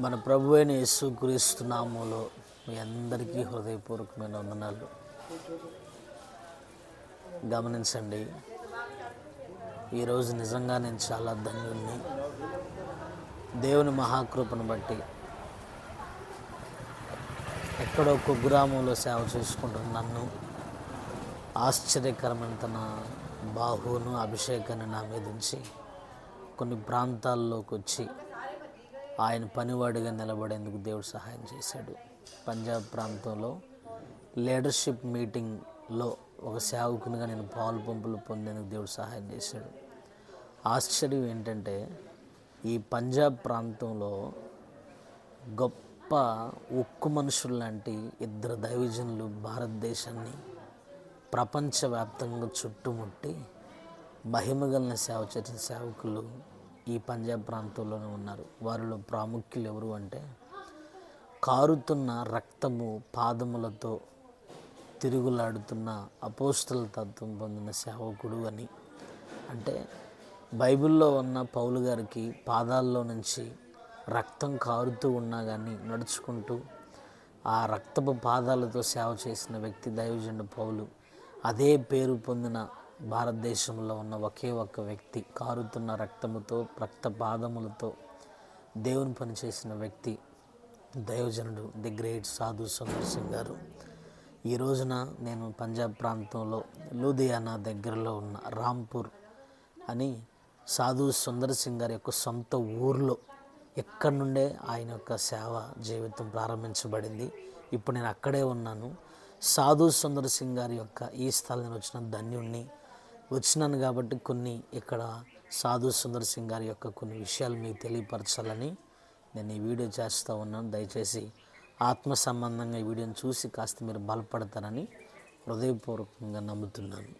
మన ప్రభు అయిన యేసు నామంలో మీ అందరికీ హృదయపూర్వకమైన వందనాలు. గమనించండి ఈరోజు నిజంగా నేను చాలా ధన్యుణ్ణి. దేవుని మహాకృపను బట్టి ఎక్కడో కుగ్రామంలో సేవ చేసుకుంటున్న నన్ను ఆశ్చర్యకరమైన తన బాహువును అభిషేకాన్ని నా మీద ఉంచి కొన్ని ప్రాంతాల్లోకి వచ్చి ఆయన పనివాడిగా నిలబడేందుకు దేవుడు సహాయం చేశాడు. పంజాబ్ ప్రాంతంలో లీడర్షిప్ మీటింగ్లో ఒక సేవకునిగా నేను పాలు పంపులు పొందేందుకు దేవుడు సహాయం చేశాడు. ఆశ్చర్యం ఏంటంటే ఈ పంజాబ్ ప్రాంతంలో గొప్ప ఉక్కు మనుషులు లాంటి ఇద్దరు దైవజనులు భారతదేశాన్ని ప్రపంచవ్యాప్తంగా చుట్టుముట్టి మహిమగలన సేవ చేసిన సేవకులు ఈ పంజాబ్ ప్రాంతంలోనే ఉన్నారు. వారిలో ప్రాముఖ్యులు ఎవరు అంటే కారుతున్న రక్తము పాదములతో తిరుగులాడుతున్న అపోస్తల తత్వం పొందిన సేవకుడు అని. అంటే బైబిల్లో ఉన్న పౌలు గారికి పాదాల్లో నుంచి రక్తం కారుతూ ఉన్నా కానీ నడుచుకుంటూ ఆ రక్తపు పాదాలతో సేవ చేసిన వ్యక్తి దైవజనుడు పౌలు. అదే పేరు పొందిన భారతదేశంలో ఉన్న ఒకే ఒక్క వ్యక్తి కారుతున్న రక్తముతో రక్త పాదములతో దేవుని పనిచేసిన వ్యక్తి దైవజనుడు ది గ్రేట్ సాధు సుందర్ సింగ్ గారు. ఈ రోజున నేను పంజాబ్ ప్రాంతంలో లూధియానా దగ్గరలో ఉన్న రాంపూర్ అని సాధు సుందర్ సింగ్ గారి యొక్క సొంత ఊర్లో ఎక్కడి నుండే ఆయన యొక్క సేవ జీవితం ప్రారంభించబడింది. ఇప్పుడు నేను అక్కడే ఉన్నాను. సాధు సుందర్ సింగ్ గారి యొక్క ఈ స్థలం వచ్చిన ధన్యుణ్ణి వచ్చినాను కాబట్టి కొన్ని ఇక్కడ సాధు సుందర్ సింగ్ గారి యొక్క కొన్ని విషయాలు మీకు తెలియపరచాలని నేను ఈ వీడియో చేస్తూ ఉన్నాను. దయచేసి ఆత్మ సంబంధంగా ఈ వీడియోని చూసి కాస్త మీరు బలపడతారని హృదయపూర్వకంగా నమ్ముతున్నాను.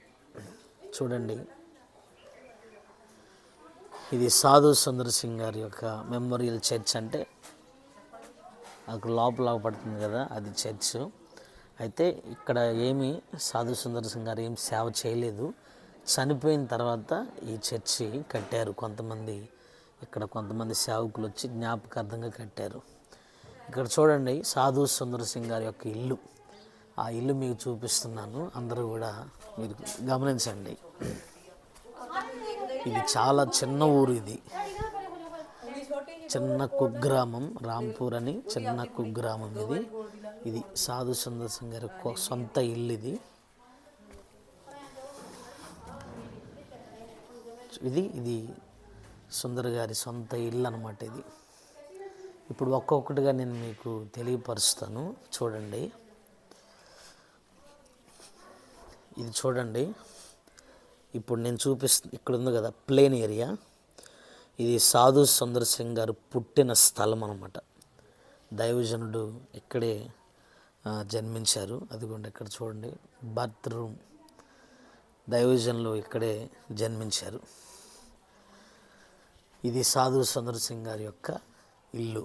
చూడండి. ఇది సాధు సుందర్ సింగ్ గారి యొక్క మెమోరియల్ చర్చ్ అంటే అక్కడ లోపల పడుతుంది కదా అది చర్చ్. అయితే ఇక్కడ ఏమి సాధు సుందర్ సింగ్ గారు ఏం సేవ చేయలేదు. చనిపోయిన తర్వాత ఈ చర్చి కట్టారు. కొంతమంది ఇక్కడ కొంతమంది సేవకులు వచ్చి జ్ఞాపకార్థంగా కట్టారు. ఇక్కడ చూడండి సాధు సుందర్ సింగ్ గారి యొక్క ఇల్లు. ఆ ఇల్లు మీకు చూపిస్తున్నాను. అందరూ కూడా మీరు గమనించండి. ఇది చాలా చిన్న ఊరు ఇది. చిన్న కుగ్రామం రాంపూర్ అని చిన్న కుగ్రామం ఇది. ఇది సాధు సుందర్ సింగ్ గారి సొంత ఇల్లు ఇది. ఇది ఇది సుందర్ గారి సొంత ఇల్లు అనమాట ఇది. ఇప్పుడు ఒక్కొక్కటిగా నేను మీకు తెలియపరుస్తాను. చూడండి. ఇది చూడండి. ఇప్పుడు నేను చూపిస్తు ఇక్కడ ఉంది కదా ప్లేన్ ఏరియా. ఇది సాధు సుందర్ సింగ్ గారు పుట్టిన స్థలం అనమాట దైవజనుడు ఇక్కడే జన్మించారు. అదిగోండి ఇక్కడ చూడండి. Birth room. దైవజనులు ఇక్కడే జన్మించారు. ఇది సాధు సందర్ సింగ్ గారి యొక్క ఇల్లు.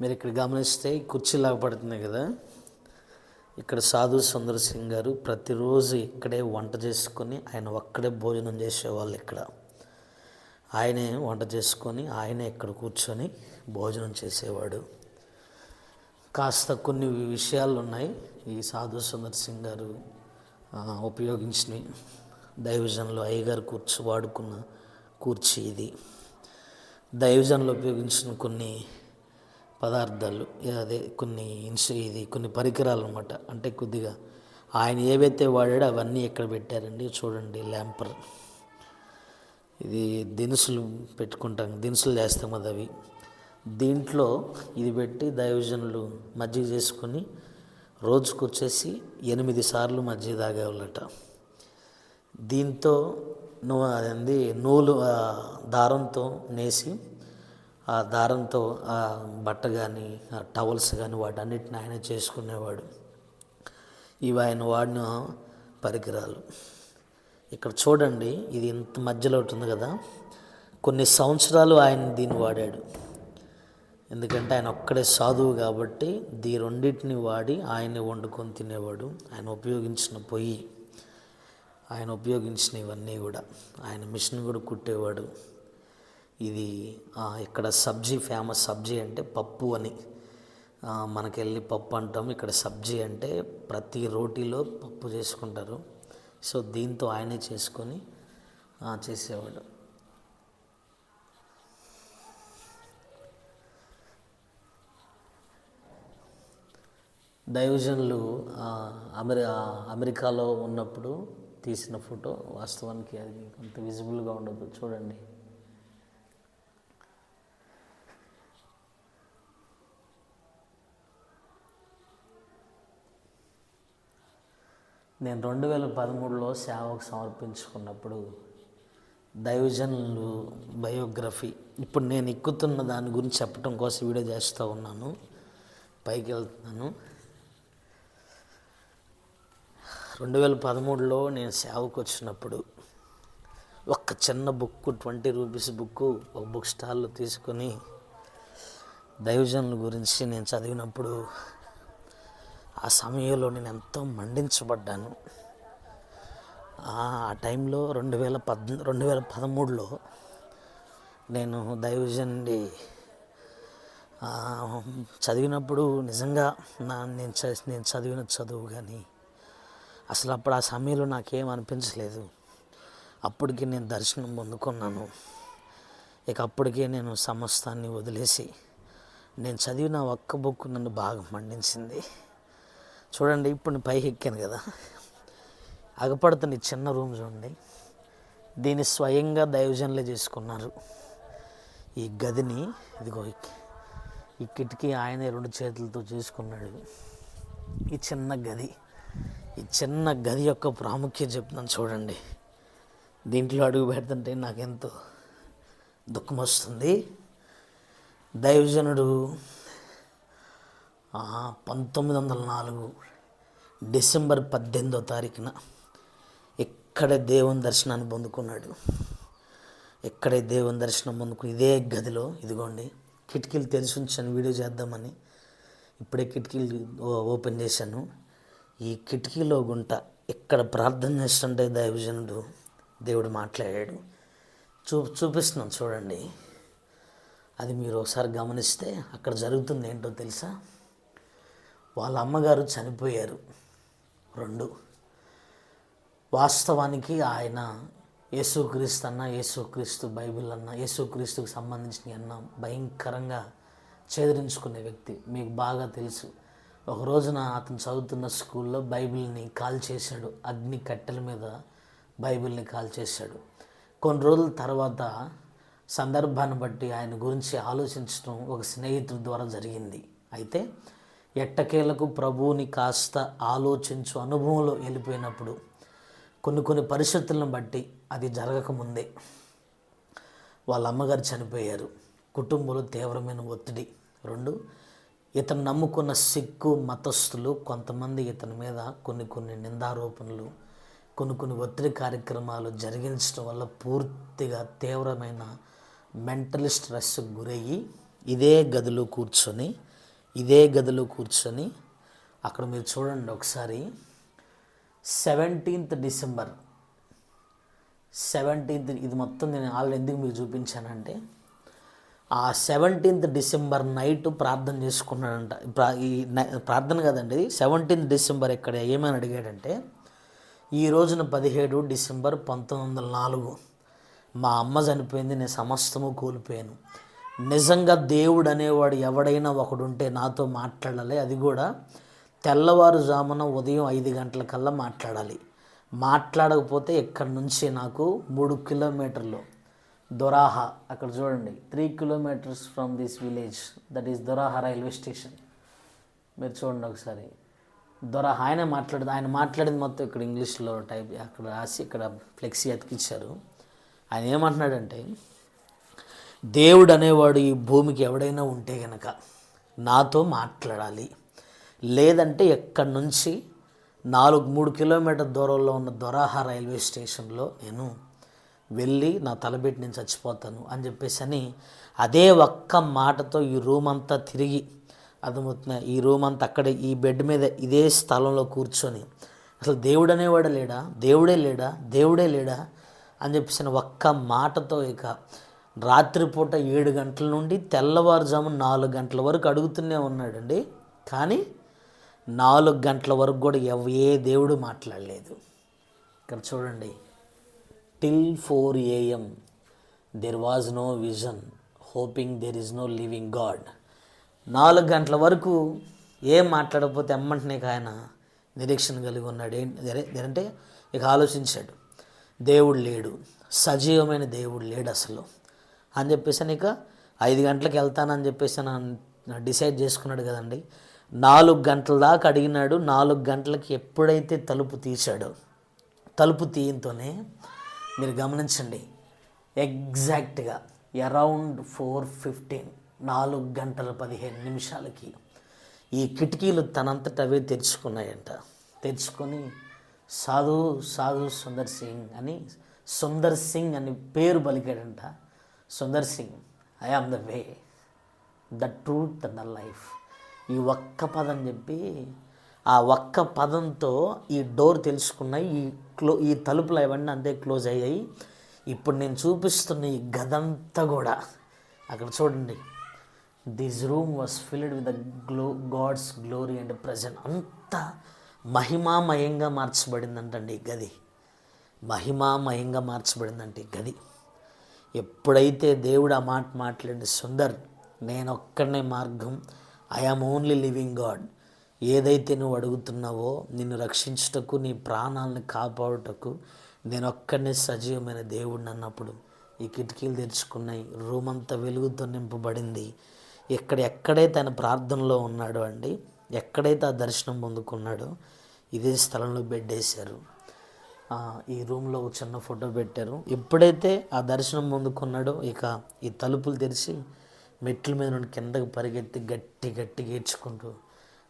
మీరు ఇక్కడ గమనిస్తే కుర్చీలాగా పడుతున్నాయి కదా. ఇక్కడ సాధు సుందర్ సింగ్ గారు ప్రతిరోజు ఇక్కడే వంట చేసుకొని ఆయన ఒక్కడే భోజనం చేసేవాళ్ళు ఇక్కడ. ఆయనే వంట చేసుకొని ఆయనే ఇక్కడ కూర్చొని భోజనం చేసేవాడు. కాస్త కొన్ని విషయాలు ఉన్నాయి ఈ సాధు సుందర్ సింగ్ గారు ఉపయోగించినవి. దైవజన్లో అయ్యగారు కూర్చు వాడుకున్న కూర్చి ఇది. దైవజన్లో ఉపయోగించిన కొన్ని పదార్థాలు అదే కొన్ని ఇన్సు ఇది కొన్ని పరికరాలు అనమాట అంటే కొద్దిగా ఆయన ఏవైతే వాడాడో అవన్నీ ఎక్కడ పెట్టారండి చూడండి ల్యాంపర్. ఇది దినుసులు పెట్టుకుంటాం దినుసులు చేస్తాం కదా అవి. దీంట్లో ఇది పెట్టి దైవజనులు మజ్జిగ చేసుకొని రోజుకు వచ్చేసి ఎనిమిది సార్లు మజ్జిగ తాగేవాళ్ళట. దీంతో నువ్వు అదంది నూలు దారంతో నేసి ఆ దారంతో ఆ బట్ట కానీ ఆ టవల్స్ కానీ వాటన్నిటిని ఆయన చేసుకునేవాడు. ఇవి ఆయన వాడిన పరికరాలు. ఇక్కడ చూడండి ఇది ఇంత మధ్యలో ఉంటుంది కదా. కొన్ని సంవత్సరాలు ఆయన దీన్ని వాడాడు. ఎందుకంటే ఆయన ఒక్కడే సాధువు కాబట్టి దీ రెండింటిని వాడి ఆయన్ని వండుకొని తినేవాడు. ఆయన ఉపయోగించిన పొయ్యి. ఆయన ఉపయోగించిన ఇవన్నీ కూడా. ఆయన మిషన్ కూడా కుట్టేవాడు. ఇది ఇక్కడ సబ్జీ ఫేమస్ సబ్జీ అంటే పప్పు అని. మనకెళ్ళి పప్పు అంటాం ఇక్కడ సబ్జీ అంటే ప్రతి రోటీలో పప్పు చేసుకుంటారు. సో దీంతో ఆయనే చేసుకొని చేసేవాడు. దైవజనులు అమెరి అమెరికాలో ఉన్నప్పుడు తీసిన ఫోటో వాస్తవానికి అది కొంత అంత విజిబుల్గా ఉండదు. చూడండి. నేను రెండు వేల పదమూడులో సేవకు సమర్పించుకున్నప్పుడు దైవజనులు బయోగ్రఫీ ఇప్పుడు నేను ఎక్కుతున్న దాని గురించి చెప్పడం కోసం వీడియో చేస్తూ ఉన్నాను. పైకి వెళ్తున్నాను. రెండు వేల పదమూడులో నేను సేవకు వచ్చినప్పుడు ఒక్క చిన్న బుక్ ట్వంటీ రూపీస్ బుక్ ఒక బుక్ స్టాల్లో తీసుకొని దైవజనుల గురించి నేను చదివినప్పుడు ఆ సమయంలో నేను ఎంతో మండించబడ్డాను. ఆ టైంలో రెండు వేల పద్ రెండు వేల పదమూడులో నేను దైవజనుడి చదివినప్పుడు నిజంగా నా నేను చ- నేను చదివిన చదువు కానీ అసలు అప్పుడు ఆ సమయంలో నాకేం అనిపించలేదు. అప్పటికి నేను దర్శనం పొందుకున్నాను. ఇక అప్పటికే నేను సమస్తాన్ని వదిలేసి నేను చదివిన ఒక్క బుక్ నన్ను బాగా మండించింది. చూడండి ఇప్పుడు నేను పైకి ఎక్కాను కదా. అగపడుతున్న ఈ చిన్న రూమ్ చూడండి. దీన్ని స్వయంగా దైవజనులే చేసుకున్నారు. ఈ గదిని ఇదిగో ఈ- ఈ కిటికీ ఆయనే రెండు చేతులతో చేసుకున్నాడు. ఈ చిన్న గది. ఈ చిన్న గది యొక్క ప్రాముఖ్యత చెప్తున్నాను చూడండి. దీంట్లో అడుగు పెడుతుంటే నాకెంతో దుఃఖం వస్తుంది దైవజనుడు పంతొమ్మిది వందల నాలుగు డిసెంబర్ పద్దెనిమిదో తారీఖున ఇక్కడే దేవుని దర్శనాన్ని పొందుకున్నాడు? ఇక్కడే దేవుని దర్శనం పొందుకు? ఇదే గదిలో ఇదిగోండి కిటికీలు తెరిచి ఉంచాను వీడియో చేద్దామని. ఇప్పుడే కిటికీలు ఓ- ఓపెన్ చేశాను. ఈ కిటికీలో గుంట ఇక్కడ ప్రార్థన చేస్తుంటే దైవజనుడు? దేవుడు మాట్లాడాడు. చూ చూపిస్తున్నాను చూడండి. అది మీరు ఒకసారి గమనిస్తే అక్కడ జరుగుతుంది ఏంటో తెలుసా? వాళ్ళ అమ్మగారు చనిపోయారు. రెండు. వాస్తవానికి ఆయన యేసుక్రీస్తు అన్న యేసుక్రీస్తు బైబిల్ అన్న యేసుక్రీస్తుకు సంబంధించిన అన్న భయంకరంగా చేదరించుకునే వ్యక్తి. మీకు బాగా తెలుసు. ఒక రోజున అతను చదువుతున్న స్కూల్లో బైబిల్ని కాల్ చేశాడు. అగ్ని కట్టెల మీద బైబిల్ని కాల్ చేశాడు. కొన్ని రోజుల తర్వాత సందర్భాన్ని బట్టి ఆయన గురించి ఆలోచించడం ఒక స్నేహితుడి ద్వారా జరిగింది. అయితే ఎట్టకేలకు ప్రభువుని కాస్త ఆలోచించు అనుభవంలో వెళ్ళిపోయినప్పుడు కొన్ని కొన్ని పరిస్థితులను బట్టి అది జరగకముందే. వాళ్ళ అమ్మగారు చనిపోయారు. కుటుంబంలో తీవ్రమైన ఒత్తిడి. రెండు ఇతను నమ్ముకున్న సిక్కు మతస్థులు కొంతమంది ఇతని మీద కొన్ని కొన్ని నిందారోపణలు కొన్ని కొన్ని ఒత్తిడి కార్యక్రమాలు జరిగించడం వల్ల పూర్తిగా తీవ్రమైన మెంటల్ స్ట్రెస్ గురయ్యి ఇదే గదిలో కూర్చొని ఇదే గదిలో కూర్చొని అక్కడ మీరు చూడండి ఒకసారి సెవెంటీన్త్ డిసెంబర్ సెవెంటీన్త్ ఇది మొత్తం నేను ఆల్రెడీ ఎందుకు మీకు చూపించానంటే ఆ సెవెంటీన్త్ డిసెంబర్ నైట్ ప్రార్థన చేసుకున్నాడంట. ఈ ప్రార్థన కదండి సెవెంటీన్త్ డిసెంబర్ ఇక్కడ ఏమని అడిగాడంటే ఈ రోజున పదిహేడు డిసెంబర్ పంతొమ్మిది వందల నాలుగు. మా అమ్మ చనిపోయింది నేను సమస్తము కోల్పోయాను. నిజంగా దేవుడు అనేవాడు ఎవడైనా ఒకడుంటే నాతో మాట్లాడాలి. అది కూడా తెల్లవారుజామున ఉదయం ఐదు గంటల కల్లా మాట్లాడాలి. మాట్లాడకపోతే ఇక్కడి నుంచి నాకు మూడు కిలోమీటర్లు. దొరాహా అక్కడ చూడండి three kilometres from this village that is Doraha railway station మీరు చూడండి ఒకసారి. దొరాహ ఆయన మాట్లాడదు ఆయన మాట్లాడింది మొత్తం ఇక్కడ ఇంగ్లీష్లో టైప్ అక్కడ రాసి ఇక్కడ ఫ్లెక్సీ అతికిచ్చారు. ఆయన ఏమంటున్నాడంటే దేవుడు అనేవాడు ఈ భూమికి ఎవడైనా ఉంటే గనక నాతో మాట్లాడాలి. లేదంటే ఎక్కడి నుంచి నాలుగు మూడు కిలోమీటర్ దూరంలో ఉన్న దొరాహా రైల్వే స్టేషన్లో నేను వెళ్ళి నా తలబెట్టి నేను చచ్చిపోతాను అని చెప్పేసి అని అదే ఒక్క మాటతో ఈ రూమ్ అంతా తిరిగి అర్థమవుతున్నా ఈ రూమ్ అంతా అక్కడ ఈ బెడ్ మీద ఇదే స్థలంలో కూర్చొని అసలు దేవుడు అనేవాడు లేడా? దేవుడే లేడా? దేవుడే లేడా? అని చెప్పేసి ఒక్క మాటతో ఇక రాత్రిపూట ఏడు గంటల నుండి తెల్లవారుజాము నాలుగు గంటల వరకు అడుగుతూనే ఉన్నాడండి. కానీ నాలుగు గంటల వరకు కూడా ఎవ- ఏ దేవుడు మాట్లాడలేదు. ఇక్కడ చూడండి. Till four AM there was no vision hoping there is no living God నాలుగు గంటల వరకు ఏం మాట్లాడకపోతే ఎమ్మంటనే ఆయన నిరీక్షణ కలిగి ఉన్నాడు. ఏంటి? అంటే ఇక ఆలోచించాడు. దేవుడు లేడు. సజీవమైన దేవుడు లేడు అసలు. అని చెప్పేసి ఇక ఐదు గంటలకు వెళ్తానని చెప్పేసి అని డిసైడ్ చేసుకున్నాడు కదండి. నాలుగు గంటల దాకా అడిగినాడు. నాలుగు గంటలకి ఎప్పుడైతే తలుపు తీశాడో తలుపు తీయంతోనే మీరు గమనించండి. ఎగ్జాక్ట్గా అరౌండ్ ఫోర్ ఫిఫ్టీన్ నాలుగు గంటల పదిహేను నిమిషాలకి ఈ కిటికీలు తనంతట అవే తెరుచుకున్నాయంట. తెరుచుకొని సాధు సాధు సుందర్ సింగ్ అని సుందర్ సింగ్ అని పేరు పలికాడంట. Sundar Singh I am the way the truth and the life. ఈ ఒక్క పదం చెప్పి ఆ ఒక్క పదంతో ఈ డోర్ తెలుసుకున్నాయి ఈ క్లో ఈ తలుపులు అవన్నీ అంతే క్లోజ్ అయ్యాయి. ఇప్పుడు నేను చూపిస్తున్న ఈ గదంతా కూడా అక్కడ చూడండి. This room was filled with the glow God's glory and present అంత మహిమామయంగా మార్చబడిందంటండి ఈ గది. మహిమామయంగా మార్చబడిందంటే ఈ గది. ఎప్పుడైతే దేవుడు ఆ మాట మాట్లాడి సుందర్ నేనొక్కడనే మార్గం I am only living God ఏదైతే నువ్వు అడుగుతున్నావో నిన్ను రక్షించుటకు నీ ప్రాణాలను కాపాడుటకు నేను ఒక్కడనే సజీవమైన దేవుడిని అన్నప్పుడు ఈ కిటికీలు తెరుచుకున్నాయి. రూమ్ అంతా వెలుగుతో నింపబడింది. ఎక్కడ ఎక్కడైతే ఆయన ప్రార్థనలో ఉన్నాడో అండి ఎక్కడైతే ఆ దర్శనం పొందుకున్నాడో ఇదే స్థలంలో బెడ్ వేశారు. ఈ రూమ్లో ఒక చిన్న ఫోటో పెట్టారు. ఎప్పుడైతే ఆ దర్శనం పొందుకున్నాడో ఇక ఈ తలుపులు తెరిచి మెట్ల మీద నుండి కిందకు పరిగెత్తి గట్టి గట్టిగా ఏడ్చుకుంటూ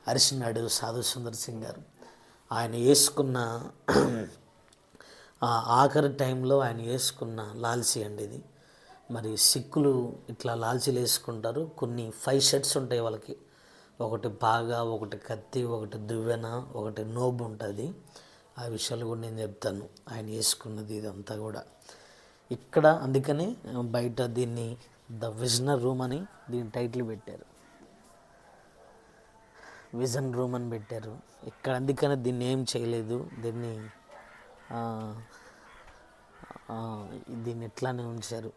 అరిసినాడు సాధు సుందర్ సింగ్ గారు. ఆయన వేసుకున్న ఆ ఆఖరి టైంలో ఆయన వేసుకున్న లాల్సీ అండి ఇది. మరి సిక్కులు ఇట్లా లాల్చీలు వేసుకుంటారు. కొన్ని ఫైవ్ షర్ట్స్ ఉంటాయి వాళ్ళకి. ఒకటి బాగా ఒకటి కత్తి ఒకటి దువ్వెన ఒకటి నోబు ఉంటుంది. ఆ విషయాలు కూడా నేను చెప్తాను. ఆయన వేసుకున్నది ఇదంతా కూడా. ఇక్కడ అందుకనే బయట దీన్ని ద విజనర్ రూమ్ అని దీని టైటిల్ పెట్టారు. విజన్ రూమ్ అని పెట్టారు. ఇక్కడ అందుకనే దీన్ని ఏం చేయలేదు. దీన్ని దీన్ని ఎట్లానే ఉంచారు.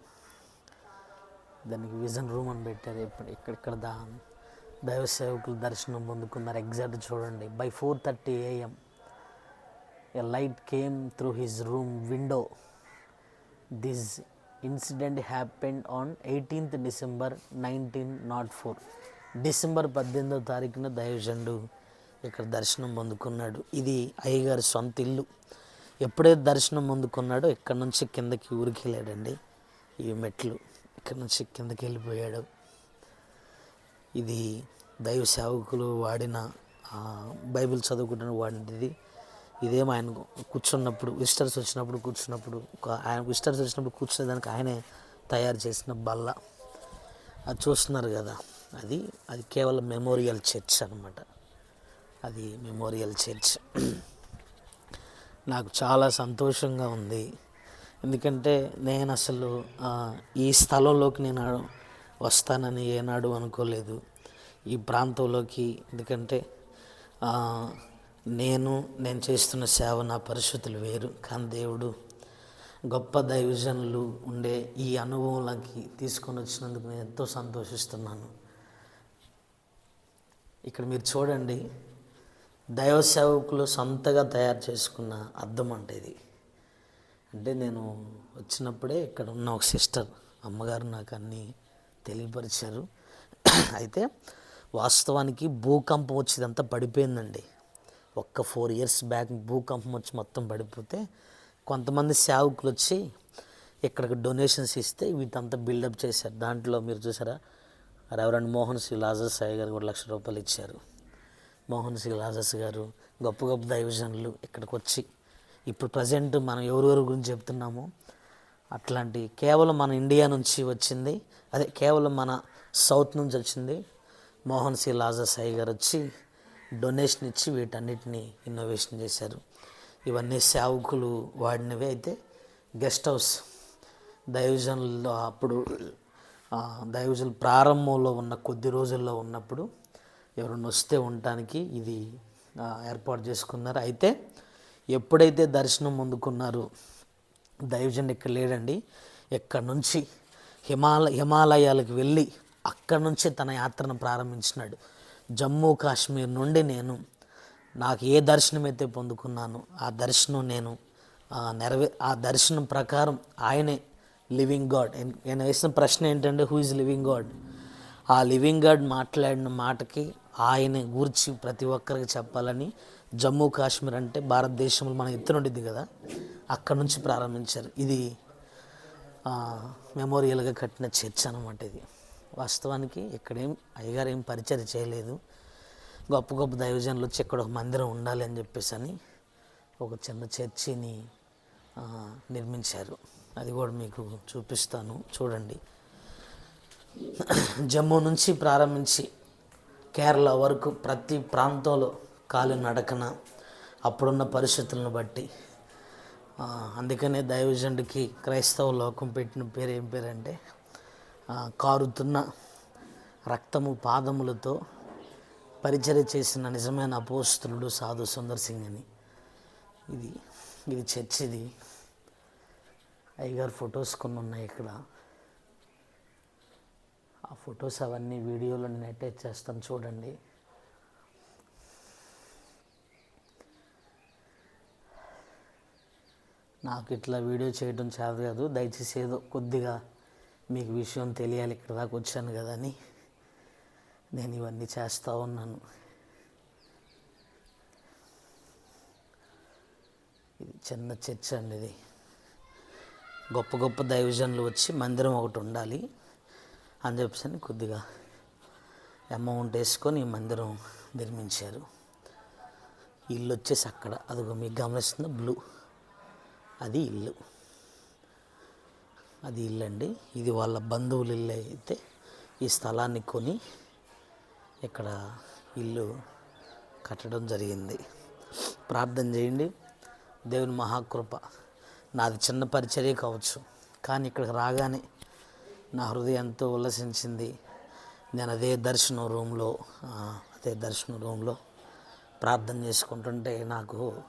దానికి విజన్ రూమ్ అని పెట్టారు. ఇప్పుడు ఇక్కడ ఇక్కడ దా దైవ సేవకులు దర్శనం పొందుకున్నారు. ఎగ్జాక్ట్ చూడండి. By four thirty AM a light came through his room window this incident happened on eighteenth December nineteen nought four December పద్దెనిమిదో తారీఖున దైవజండు ఇక్కడ దర్శనం పొందుకున్నాడు. ఇది అయ్యగారి సొంత ఇల్లు. ఎప్పుడైతే దర్శనం పొందుకున్నాడో ఇక్కడ నుంచి కిందకి ఊరికి వెళ్ళాడండి ఈ మెట్లు ఇక్కడ నుంచి కిందకి వెళ్ళిపోయాడు. ఇది దైవ సేవకులు వాడిన బైబిల్ చదువుకుంటున్న వాడినది ఇదేమో ఆయన కూర్చున్నప్పుడు విజిటర్స్ వచ్చినప్పుడు కూర్చున్నప్పుడు ఒక- ఆయన విజిటర్స్ వచ్చినప్పుడు కూర్చునేదానికి ఆయనే తయారు చేసిన బల్ల. అది చూస్తున్నారు కదా. అది అది కేవలం మెమోరియల్ చర్చ్ అనమాట అది మెమోరియల్ చర్చ్. నాకు చాలా సంతోషంగా ఉంది. ఎందుకంటే నేను అసలు ఈ స్థలంలోకి నేను వస్తానని ఏనాడు అనుకోలేదు. ఈ ప్రాంతంలోకి ఎందుకంటే నేను నేను చేస్తున్న సేవ నా పరిస్థితులు వేరు. కానీ దేవుడు గొప్ప దైవజనులు ఉండే ఈ అనుభవంలోకి తీసుకొని వచ్చినందుకు నేను ఎంతో సంతోషిస్తున్నాను. ఇక్కడ మీరు చూడండి దైవ సేవకులు సొంతగా తయారు చేసుకున్న అర్థం అంటే ఇది. అంటే నేను వచ్చినప్పుడే ఇక్కడ ఉన్న ఒక సిస్టర్ అమ్మగారు నాకు అన్నీ తెలియపరిచారు. అయితే వాస్తవానికి భూకంపం వచ్చిదంతా పడిపోయిందండి. ఒక్క ఫోర్ ఇయర్స్ బ్యాక్ భూకంపం వచ్చి మొత్తం పడిపోతే కొంతమంది సేవకులు వచ్చి ఇక్కడికి డొనేషన్స్ ఇస్తే వీటంతా బిల్డప్ చేశారు. దాంట్లో మీరు చూసారా? రెవరెండ్ మోహన్ శ్రీ లాజస్ సాయి గారు కూడా లక్ష రూపాయలు ఇచ్చారు. మోహన్ శ్రీ లాజర్స్ గారు గొప్ప గొప్ప దైవజనులు ఇక్కడికి వచ్చి ఇప్పుడు ప్రజెంట్ మనం ఎవరెవరి గురించి చెప్తున్నామో అట్లాంటి కేవలం మన ఇండియా నుంచి వచ్చింది. అదే కేవలం మన సౌత్ నుంచి వచ్చింది. మోహన్ సింగ్ లాజా సాయి గారు వచ్చి డొనేషన్ ఇచ్చి వీటన్నిటిని ఇన్నోవేషన్ చేశారు. ఇవన్నీ సేవకులు వాడినవి అయితే గెస్ట్ హౌస్ దైవజనుల్లో అప్పుడు ఆ, ప్రారంభంలో ఉన్న కొద్ది రోజుల్లో ఉన్నప్పుడు ఎవరైనా వస్తే ఉండటానికి ఇది ఏర్పాటు చేసుకున్నారు. అయితే ఎప్పుడైతే దర్శనం పొందుకున్నారో దైవజన్ ఇక్కడ లేడండి ఎక్కడి నుంచి హిమాల హిమాలయాలకు వెళ్ళి అక్కడి నుంచి తన యాత్రను ప్రారంభించినాడు. జమ్మూ కాశ్మీర్ నుండి నేను నాకు ఏ దర్శనం అయితే పొందుకున్నానో ఆ దర్శనం నేను నెరవే ఆ దర్శనం ప్రకారం ఆయనే లివింగ్ గాడ్. నేను వేసిన ప్రశ్న ఏంటంటే హూ ఇస్ లివింగ్ గాడ్ ఆ లివింగ్ గాడ్ మాట్లాడిన మాటకి ఆయన గూర్చి ప్రతి ఒక్కరికి చెప్పాలని జమ్మూ కాశ్మీర్ అంటే భారతదేశంలో మన ఎత్తున ఉండిద్ది కదా అక్కడ నుంచి ప్రారంభించారు. ఇది మెమోరియల్గా కట్టిన చర్చ్ అనమాట ఇది. వాస్తవానికి ఇక్కడేం అయ్యగారు ఏం పరిచయం చేయలేదు. గొప్ప గొప్ప దైవజనులు వచ్చి ఇక్కడ ఒక మందిరం ఉండాలి అని చెప్పేసి అని ఒక చిన్న చర్చిని నిర్మించారు. అది కూడా మీకు చూపిస్తాను. చూడండి. జమ్మూ నుంచి ప్రారంభించి కేరళ వరకు ప్రతి ప్రాంతంలో కాలు నడకన అప్పుడున్న పరిస్థితులను బట్టి అందుకనే దైవజండికి క్రైస్తవ లోకం పెట్టిన పేరు ఏం పేరంటే కారుతున్న రక్తము పాదములతో పరిచర్య చేసిన నిజమైన అపోస్తులుడు సాధు సుందర్ సింగ్ అని. ఇది ఇది చర్చ్ ఇది అయ్యగారు ఫొటోస్ కొన్ని ఉన్నాయి ఇక్కడ. ఆ ఫొటోస్ అవన్నీ వీడియోలో నేను అటాచ్ చేస్తాను చూడండి. నాకు ఇట్లా వీడియో చేయడం చేత కాదు. దయచేసి ఏదో కొద్దిగా మీకు విషయం తెలియాలి ఇక్కడ దాకా వచ్చాను కదా అని. నేను ఇవన్నీ చేస్తూ ఉన్నాను. ఇది చిన్న చర్చ్ అండి ఇది. గొప్ప గొప్ప దైవజనులు వచ్చి మందిరం ఒకటి ఉండాలి అని చెప్పేసి కొద్దిగా అమౌంట్ వేసుకొని మందిరం నిర్మించారు. ఇల్లు వచ్చేసి అక్కడ. అదిగో మీకు గమనిస్తున్న బ్లూ. అది ఇల్లు. అది ఇల్లు అండి. ఇది వాళ్ళ బంధువులు ఇల్లు అయితే ఈ స్థలాన్ని కొని ఇక్కడ ఇల్లు కట్టడం జరిగింది. ప్రార్థన చేయండి. దేవుని మహాకృప నాది చిన్న పరిచర్య కావచ్చు. కానీ ఇక్కడికి రాగానే నా హృదయం ఎంతో ఉల్లసించింది నేను అదే దర్శనం రూమ్లో అదే దర్శనం రూమ్లో ప్రార్థన చేసుకుంటుంటే నాకు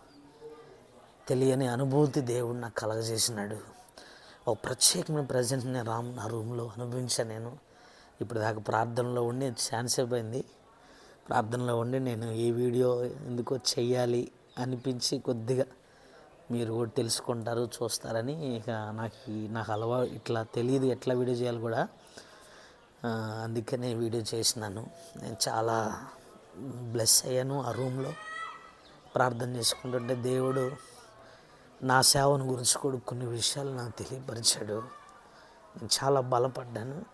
తెలియని అనుభూతి దేవుడు నాకు కలగజేసినాడు. ఒక ప్రత్యేకమైన ప్రజెంట్ నేను రామ్ నా రూమ్లో అనుభవించాను నేను. ఇప్పుడు దాకా ప్రార్థనలో ఉండి ఛాన్స్ అయిపోయింది ప్రార్థనలో ఉండి నేను ఈ వీడియో ఎందుకో చెయ్యాలి అనిపించి కొద్దిగా మీరు కూడా తెలుసుకుంటారు చూస్తారని ఇక నాకు నాకు అలవా ఇట్లా తెలియదు ఎట్లా వీడియో చేయాలి కూడా. అందుకనే వీడియో చేసినాను. నేను చాలా బ్లెస్ అయ్యాను ఆ రూమ్లో. ప్రార్థన చేసుకుంటుంటే దేవుడు నా సేవను గురించి కూడా కొన్ని విషయాలు నాకు తెలియపరిచాడు. నేను చాలా బలపడ్డాను.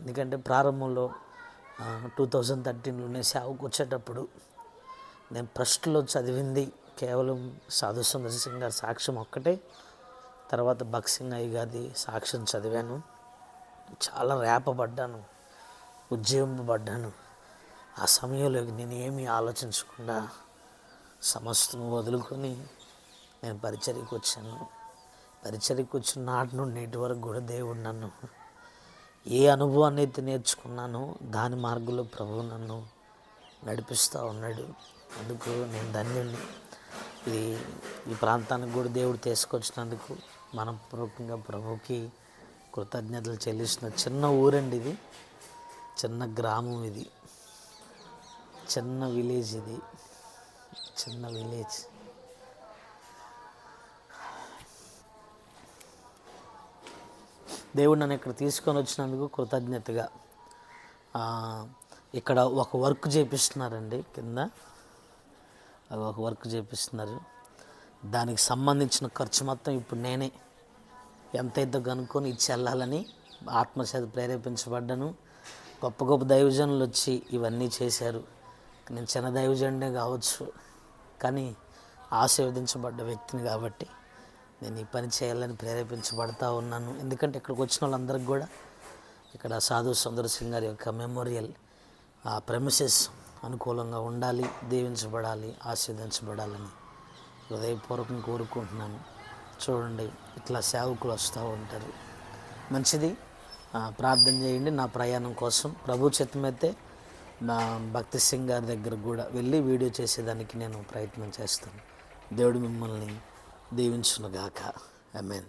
ఎందుకంటే ప్రారంభంలో టూ థౌజండ్ థర్టీన్లో నేను సేవకు వచ్చేటప్పుడు నేను ఫస్ట్లో చదివింది కేవలం సాధు సుందర్ సింగ్ గారి సాక్ష్యం ఒక్కటే. తర్వాత బక్సింగ్ అయ్య గారి సాక్ష్యం చదివాను. చాలా రేపబడ్డాను ఉజ్జీవింపబడ్డాను. ఆ సమయంలో నేను ఏమీ ఆలోచించకుండా సమస్తం వదులుకొని నేను పరిచర్యకు వచ్చాను. పరిచర్యకు వచ్చిన నాటి నుండి నేటి వరకు కూడా దేవుడు నన్ను ఏ అనుభవాన్ని అయితే నేర్చుకున్నానో దాని మార్గంలో ప్రభువు నన్ను నడిపిస్తూ ఉన్నాడు. అందుకు నేను ధన్యుడిని ఇది ఈ ప్రాంతానికి కూడా దేవుడు తీసుకొచ్చినందుకు మనపూర్వకంగా ప్రభుకి కృతజ్ఞతలు చెల్లిస్తున్న చిన్న ఊరండి ఇది. చిన్న గ్రామం ఇది. చిన్న విలేజ్ ఇది. చిన్న విలేజ్. దేవుడు నన్ను ఇక్కడ తీసుకొని వచ్చినందుకు కృతజ్ఞతగా ఇక్కడ ఒక వర్క్ చేపిస్తున్నారండి కింద. అవి ఒక వర్క్ చేపిస్తున్నారు. దానికి సంబంధించిన ఖర్చు మొత్తం ఇప్పుడు నేనే ఎంతైతే కనుక్కొని ఇచ్చి వెళ్ళాలని ఆత్మచేత ప్రేరేపించబడ్డాను. గొప్ప గొప్ప దైవజనులు వచ్చి ఇవన్నీ చేశారు. నేను చిన్న దైవజనుడే కావచ్చు కానీ ఆశీర్వదించబడ్డ వ్యక్తిని కాబట్టి నేను ఈ పని చేయాలని ప్రేరేపించబడతా ఉన్నాను. ఎందుకంటే ఇక్కడికి వచ్చిన వాళ్ళందరికీ కూడా ఇక్కడ సాధు సుందర్ సింగ్ గారి యొక్క మెమోరియల్ ఆ ప్రెమిసెస్ అనుకూలంగా ఉండాలి దీవించబడాలి ఆశీర్వదించబడాలని హృదయపూర్వకం కోరుకుంటున్నాను. చూడండి ఇట్లా సేవకులు వస్తూ ఉంటారు. మంచిది. ప్రార్థన చేయండి నా ప్రయాణం కోసం. ప్రభు చిత్తమైతే నా భక్తి సింగ్ గారి దగ్గర కూడా వెళ్ళి వీడియో చేసేదానికి నేను ప్రయత్నం చేస్తాను. దేవుడు మిమ్మల్ని దీవించునుగాక. I mean